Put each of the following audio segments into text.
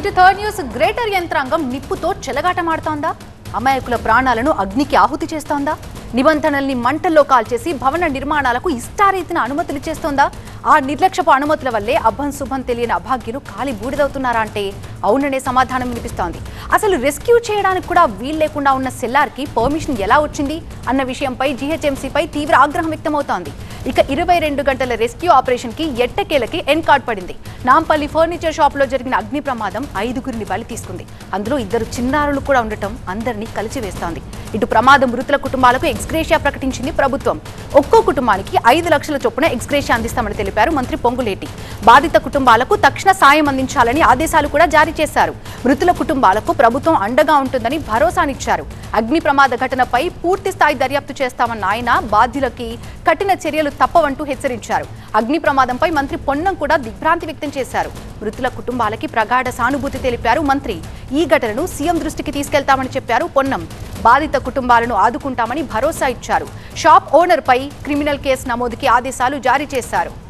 Coming third news greater యంత్రాంగం నిప్పుతో చెలగాటమాడుతోందా? అమాయకుల ప్రాణాలను అగ్నికి ఆహుతి చేస్తోందా? నిబంధనల్ని మంటల్లో కాల్చేసి భవన నిర్మాణాలకు ఇష్టారీతిన అనుమతులు చేస్తోందా? ఆ నిర్లక్ష్యపు అనుమతుల వల్లే అభం శుభం తెలియని అభాగ్యులు కాలి బూడిదవుతున్నారా అంటే అవుననే సమాధానం వినిపిస్తోంది. అసలు రెస్క్యూ చేయడానికి కూడా వీలు లేకుండా ఉన్న సెల్లార్కి పర్మిషన్ ఎలా వచ్చింది? అన్న విషయంపై జీహెచ్ఎంసీపై తీవ్ర ఆగ్రహం వ్యక్తమవుతోంది. ఇక ఇరవై రెండు గంటల రెస్క్యూ ఆపరేషన్కి ఎట్టకేలకి ఎన్ కార్డ్ పడింది. నాంపల్లి ఫర్నిచర్ షాప్లో జరిగిన అగ్ని ప్రమాదం ఐదుగురిని బలి తీసుకుంది. అందులో ఇద్దరు చిన్నారులు కూడా ఉండటం అందరినీ కలిచివేస్తోంది. ఇటు ప్రమాదం మృతుల కుటుంబాలకు ఎక్స్గ్రేషియా ప్రకటించింది ప్రభుత్వం. ఒక్కో కుటుంబానికి ఐదు లక్షల చొప్పున ఎక్స్గ్రేషియా అందిస్తామని తెలిపారు మంత్రి పొంగులేటి. బాధిత కుటుంబాలకు తక్షణ సాయం అందించాలని ఆదేశాలు కూడా జారీ చేశారు. మృతుల కుటుంబాలకు ప్రభుత్వం అండగా ఉంటుందని భరోసానిచ్చారు. అగ్ని ప్రమాద ఘటనపై పూర్తి స్థాయి దర్యాప్తు చేస్తామన్న ఆయన బాధ్యులకి కఠిన చర్యలు తప్పవంటూ హెచ్చరించారు. అగ్ని ప్రమాదంపై మంత్రి పొన్నం కూడా దిగ్భ్రాంతి వ్యక్తం చేశారు. మృతుల కుటుంబాలకి ప్రగాఢ సానుభూతి తెలిపారు మంత్రి. ఈ ఘటనను సీఎం దృష్టికి తీసుకెళ్తామని చెప్పారు పొన్నం. బాధిత కుటుంబాలను ఆదుకుంటామని భరోసా ఇచ్చారు. షాప్ ఓనర్పై క్రిమినల్ కేసు నమోదుకి ఆదేశాలు జారీ చేశారు.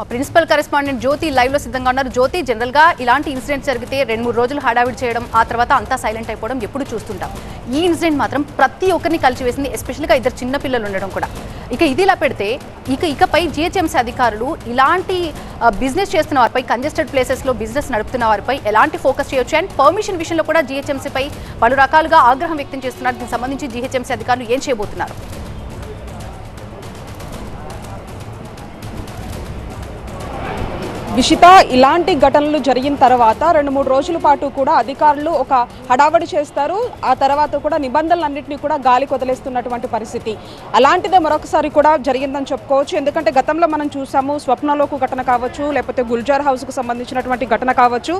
మా ప్రిన్సిపల్ కరెస్పాండెంట్ జ్యోతి లైవ్లో సిద్ధంగా ఉన్నారు. జ్యోతి జనరల్గా ఇలాంటి ఇన్సిడెంట్ జరిగితే రెండు మూడు రోజులు హడావిడి చేయడం ఆ తర్వాత అంతా సైలెంట్ అయిపోవడం ఎప్పుడు చూస్తుంటాం. ఈ ఇన్సిడెంట్ మాత్రం ప్రతి ఒక్కరిని కలిసివేసింది ఎస్పెషల్గా ఇద్దరు చిన్న పిల్లలు ఉండడం కూడా. ఇక ఇది ఇలా పెడితే ఇక ఇకపై జిహెచ్ఎంసీ అధికారులు ఇలాంటి బిజినెస్ చేస్తున్న వారిపై కంజెస్టెడ్ ప్లేసెస్లో బిజినెస్ నడుపుతున్న వారిపై ఎలాంటి ఫోకస్ చేయొచ్చు? అండ్ పర్మిషన్ విషయంలో కూడా జిహెచ్ఎంసీపై పలు రకాలుగా ఆగ్రహం వ్యక్తం చేస్తున్నారు. దీనికి సంబంధించి జిహెచ్ఎంసీ అధికారులు ఏం చేయబోతున్నారు? విషిత. ఇలాంటి ఘటనలు జరిగిన తర్వాత రెండు మూడు రోజుల పాటు కూడా అధికారులు ఒక హడావడి చేస్తారు. ఆ తర్వాత కూడా నిబంధనలన్నింటినీ కూడా గాలి కొదిలేస్తున్నటువంటి పరిస్థితి. అలాంటిదే మరొకసారి కూడా జరిగిందని చెప్పుకోవచ్చు. ఎందుకంటే గతంలో మనం చూసాము స్వప్నలోకు ఘటన కావచ్చు లేకపోతే గుల్జార్ హౌస్కు సంబంధించినటువంటి ఘటన కావచ్చు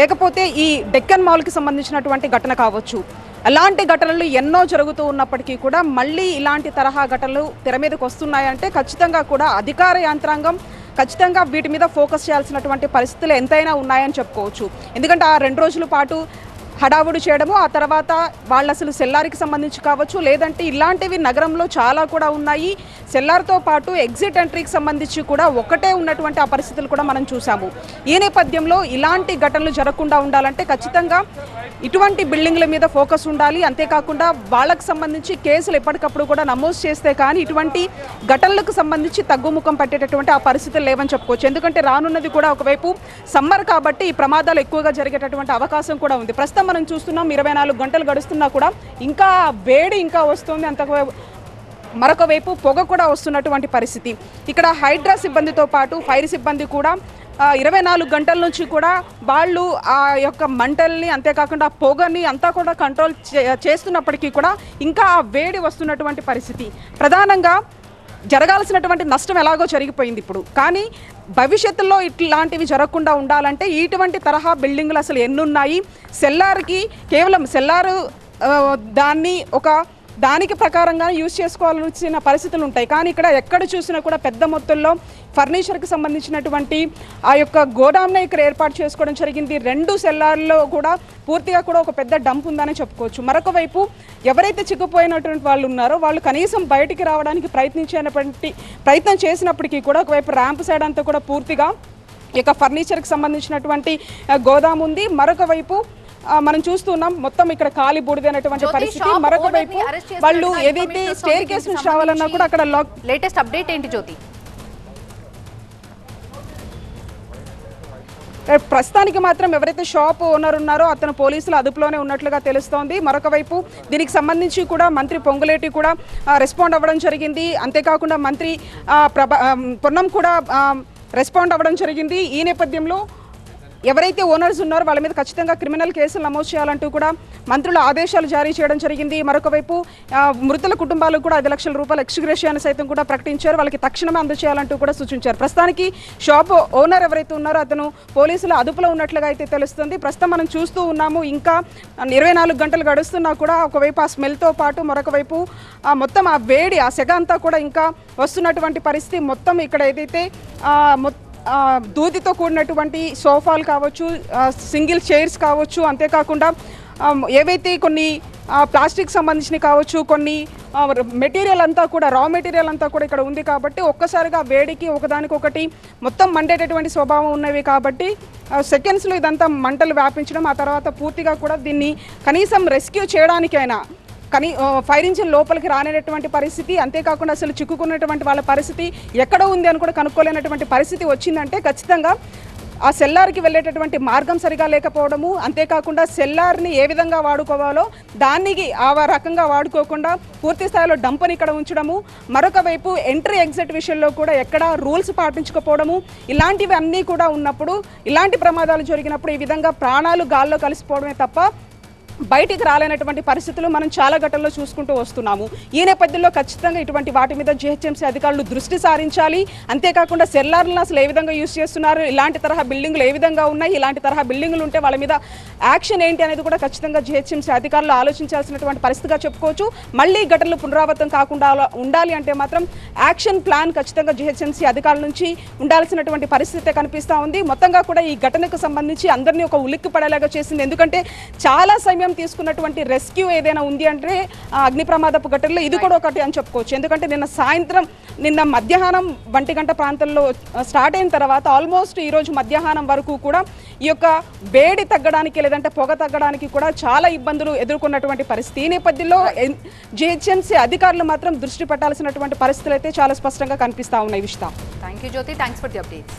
లేకపోతే ఈ డెక్కన్ మాల్కి సంబంధించినటువంటి ఘటన కావచ్చు. అలాంటి ఘటనలు ఎన్నో జరుగుతూ ఉన్నప్పటికీ కూడా మళ్ళీ ఇలాంటి తరహా ఘటనలు తెర మీదకి వస్తున్నాయంటే ఖచ్చితంగా కూడా అధికార యంత్రాంగం ఖచ్చితంగా వీటి మీద ఫోకస్ చేయాల్సినటువంటి పరిస్థితులు ఎంతైనా ఉన్నాయని చెప్పుకోవచ్చు. ఎందుకంటే ఆ రెండు రోజుల పాటు హడావుడి చేయడము ఆ తర్వాత వాళ్ళు అసలు సెల్లారికి సంబంధించి కావచ్చు లేదంటే ఇలాంటివి నగరంలో చాలా కూడా ఉన్నాయి. సెల్లార్తో పాటు ఎగ్జిట్ ఎంట్రీకి సంబంధించి కూడా ఒకటే ఉన్నటువంటి ఆ పరిస్థితులు కూడా మనం చూసాము ఈ నేపథ్యంలో ఇలాంటి ఘటనలు జరగకుండా ఉండాలంటే ఖచ్చితంగా ఇటువంటి బిల్డింగ్ల మీద ఫోకస్ ఉండాలి. అంతేకాకుండా వాళ్ళకు సంబంధించి కేసులు ఎప్పటికప్పుడు కూడా నమోదు చేస్తే కానీ ఇటువంటి ఘటనలకు సంబంధించి తగ్గుముఖం పట్టేటటువంటి ఆ పరిస్థితులు లేవని చెప్పుకోవచ్చు. ఎందుకంటే రానున్నది కూడా ఒకవైపు సమ్మర్ కాబట్టి ఈ ప్రమాదాలు ఎక్కువగా జరిగేటటువంటి అవకాశం కూడా ఉంది. ప్రస్తుతం మనం చూస్తున్నాం ఇరవై నాలుగు గంటలు గడుస్తున్నా కూడా ఇంకా వేడి ఇంకా వస్తుంది. అంత మరొక వైపు పొగ కూడా వస్తున్నటువంటి పరిస్థితి. ఇక్కడ హైడ్రా సిబ్బందితో పాటు ఫైర్ సిబ్బంది కూడా ఇరవై నాలుగు గంటల నుంచి కూడా వాళ్ళు ఆ యొక్క మంటల్ని అంతేకాకుండా పొగని అంతా కూడా కంట్రోల్ చే- చేస్తున్నప్పటికీ కూడా ఇంకా ఆ వేడి వస్తున్నటువంటి పరిస్థితి. ప్రధానంగా జరగాల్సినటువంటి నష్టం ఎలాగో జరిగిపోయింది ఇప్పుడు. కానీ భవిష్యత్తులో ఇట్లాంటివి జరగకుండా ఉండాలంటే ఇటువంటి తరహా బిల్డింగ్లు అసలు ఎన్నున్నాయి? సెల్లార్కి కేవలం సెల్లారు దాన్ని ఒక దానికి ప్రకారంగా యూజ్ చేసుకోవాల్సిన పరిస్థితులు ఉంటాయి. కానీ ఇక్కడ ఎక్కడ చూసినా కూడా పెద్ద మొత్తంలో ఫర్నిచర్కి సంబంధించినటువంటి ఆ యొక్క గోడాంని ఇక్కడ ఏర్పాటు చేసుకోవడం జరిగింది. రెండు సెల్లార్లో కూడా పూర్తిగా కూడా ఒక పెద్ద డంప్ ఉందని చెప్పుకోవచ్చు. మరొక వైపు ఎవరైతే చిక్కుపోయినటువంటి వాళ్ళు ఉన్నారో వాళ్ళు కనీసం బయటికి రావడానికి ప్రయత్నించినటువంటి ప్రయత్నం చేసినప్పటికీ కూడా ఒకవైపు ర్యాంప్ సైడ్ అంతా కూడా పూర్తిగా ఇక యొక్క ఫర్నిచర్కి సంబంధించినటువంటి గోదాం ఉంది. మరొక వైపు మనం చూస్తున్నాం మొత్తం ఇక్కడ కాలి బూడిదైనటువంటి పరిస్థితి. మరొక వైపు వాళ్ళు ఏదైతే. స్టేర్ కేసు నుంచి రావాలన్నా కూడా అక్కడ లాక్ లేటెస్ట్ అప్డేట్ ఏంటి జ్యోతి? ప్రస్తుతానికి మాత్రం ఎవరైతే షాప్ ఓనర్ ఉన్నారో అతను పోలీసులు అదుపులోనే ఉన్నట్లుగా తెలుస్తోంది. మరొక వైపు దీనికి సంబంధించి కూడా మంత్రి పొంగులేటి కూడా రెస్పాండ్ అవ్వడం జరిగింది. అంతేకాకుండా మంత్రి ప్రభ పొన్నం కూడా రెస్పాండ్ అవ్వడం జరిగింది. ఈ నేపథ్యంలో ఎవరైతే ఓనర్స్ ఉన్నారో వాళ్ళ మీద ఖచ్చితంగా క్రిమినల్ కేసులు నమోదు చేయాలంటూ కూడా మంత్రులు ఆదేశాలు జారీ చేయడం జరిగింది. మరొక వైపు మృతుల కుటుంబాలకు కూడా ఐదు లక్షల రూపాయల ఎక్స్గ్రేషియాన్ని సైతం కూడా ప్రకటించారు. వాళ్ళకి తక్షణమే అందజేయాలంటూ కూడా సూచించారు. ప్రస్తుతానికి షాప్ ఓనర్ ఎవరైతే ఉన్నారో అతను పోలీసుల అదుపులో ఉన్నట్లుగా అయితే తెలుస్తుంది. ప్రస్తుతం మనం చూస్తూ ఉన్నాము ఇంకా ఇరవై నాలుగు గంటలు గడుస్తున్నా కూడా ఒకవైపు ఆ స్మెల్తో పాటు మరొక వైపు ఆ మొత్తం ఆ వేడి ఆ సెగ అంతా కూడా ఇంకా వస్తున్నటువంటి పరిస్థితి మొత్తం ఇక్కడ ఏదైతే మొత్తం దూదితో కూడినటువంటి సోఫాలు కావచ్చు సింగిల్ చైర్స్ కావచ్చు అంతేకాకుండా ఏవైతే కొన్ని ప్లాస్టిక్ సంబంధించినవి కావచ్చు కొన్ని మెటీరియల్ అంతా కూడా రా మెటీరియల్ అంతా కూడా ఇక్కడ ఉంది కాబట్టి ఒక్కసారిగా వేడికి ఒకదానికొకటి మొత్తం మండేటటువంటి స్వభావం ఉన్నవి కాబట్టి సెకండ్స్లో ఇదంతా మంటలు వ్యాపించడం ఆ తర్వాత పూర్తిగా కూడా దీన్ని కనీసం రెస్క్యూ చేయడానికైనా కానీ ఫైర్ ఇంజిన్ లోపలికి రానేటటువంటి పరిస్థితి అంతేకాకుండా అసలు చిక్కుకున్నటువంటి వాళ్ళ పరిస్థితి ఎక్కడ ఉంది అని కూడా కనుక్కోలేనటువంటి పరిస్థితి వచ్చిందంటే ఖచ్చితంగా ఆ సెల్లార్కి వెళ్ళేటటువంటి మార్గం సరిగా లేకపోవడము అంతేకాకుండా సెల్లార్ని ఏ విధంగా వాడుకోవాలో దానికి ఆ రకంగా వాడుకోకుండా పూర్తి స్థాయిలో డంపని ఇక్కడ ఉంచడము మరొక వైపు ఎంట్రీ ఎగ్జిట్ విషయంలో కూడా ఎక్కడ రూల్స్ పాటించకపోవడము ఇలాంటివి అన్నీ కూడా ఉన్నప్పుడు ఇలాంటి ప్రమాదాలు జరిగినప్పుడు ఈ విధంగా ప్రాణాలు గాల్లో కలిసిపోవడమే తప్ప బయటికి రాలేనటువంటి పరిస్థితులు మనం చాలా ఘటనలో చూసుకుంటూ వస్తున్నాము. ఈ నేపథ్యంలో ఖచ్చితంగా ఇటువంటి వాటి మీద జిహెచ్ఎంసీ అధికారులు దృష్టి సారించాలి. అంతేకాకుండా సెల్లార్లను అసలు ఏ విధంగా యూస్ చేస్తున్నారు? ఇలాంటి తరహా బిల్డింగ్లు ఏ విధంగా ఉన్నాయి? ఇలాంటి తరహా బిల్డింగ్లు ఉంటే వాళ్ళ మీద యాక్షన్ ఏంటి అనేది కూడా ఖచ్చితంగా జిహెచ్ఎంసీ అధికారులు ఆలోచించాల్సినటువంటి పరిస్థితిగా చెప్పుకోవచ్చు. మళ్ళీ ఈ ఘటనలు పునరావృతం కాకుండా ఉండాలి అంటే మాత్రం యాక్షన్ ప్లాన్ ఖచ్చితంగా జిహెచ్ఎంసీ అధికారుల నుంచి ఉండాల్సినటువంటి పరిస్థితి కనిపిస్తూ ఉంది. మొత్తంగా కూడా ఈ ఘటనకు సంబంధించి అందరినీ ఒక ఉలిక్కి పడేలాగా చేసింది. ఎందుకంటే చాలా సమయం తీసుకున్నటువంటి రెస్క్యూ ఏదైనా ఉంది అంటే అగ్ని ప్రమాదపు ఘటనలో ఇది కూడా ఒకటి అని చెప్పుకోవచ్చు. ఎందుకంటే నిన్న సాయంత్రం నిన్న మధ్యాహ్నం ఒంటి గంట ప్రాంతంలో స్టార్ట్ అయిన తర్వాత ఆల్మోస్ట్ ఈ రోజు మధ్యాహ్నం వరకు కూడా ఈ యొక్క వేడి తగ్గడానికి లేదంటే పొగ తగ్గడానికి కూడా చాలా ఇబ్బందులు ఎదుర్కొన్నటువంటి పరిస్థితి. ఈ నేపథ్యంలో జిహెచ్ఎంసీ అధికారులు మాత్రం దృష్టి పెట్టాల్సినటువంటి పరిస్థితులు అయితే చాలా స్పష్టంగా కనిపిస్తా ఉన్నాయి విషయం thank you Jyothi thanks for the updates